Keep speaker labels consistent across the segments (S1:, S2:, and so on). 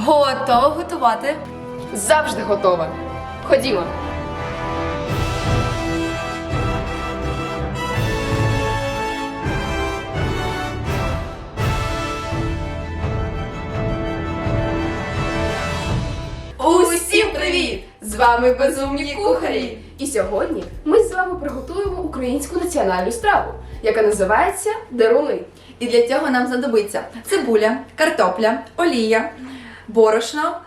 S1: Готова готувати.
S2: Завжди готова. Ходімо.
S1: Усім привіт! З вами безумні кухарі.
S2: І сьогодні ми з вами приготуємо українську національну страву, яка називається деруни.
S1: І для цього нам знадобиться цибуля, картопля, олія, борошно,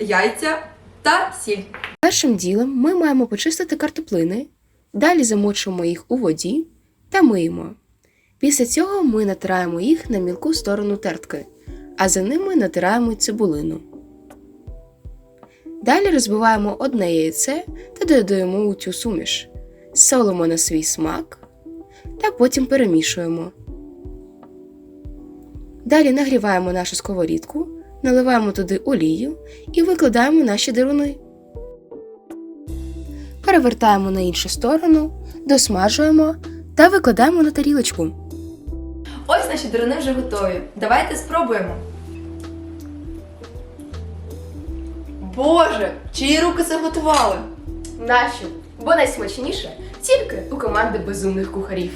S1: яйця та сіль.
S3: Першим ділом ми маємо почистити картоплини, далі замочуємо їх у воді та миємо. Після цього ми натираємо їх на мілку сторону тертки, а за ними натираємо цибулину. Далі розбиваємо одне яйце та додаємо у цю суміш, солимо на свій смак та потім перемішуємо. Далі нагріваємо нашу сковорідку, наливаємо туди олію і викладаємо наші деруни. Перевертаємо на іншу сторону, досмажуємо та викладаємо на тарілочку.
S1: Ось наші деруни вже готові. Давайте спробуємо. Боже, чиї руки це готували?
S2: Наші, бо найсмачніше тільки у команди безумних кухарів.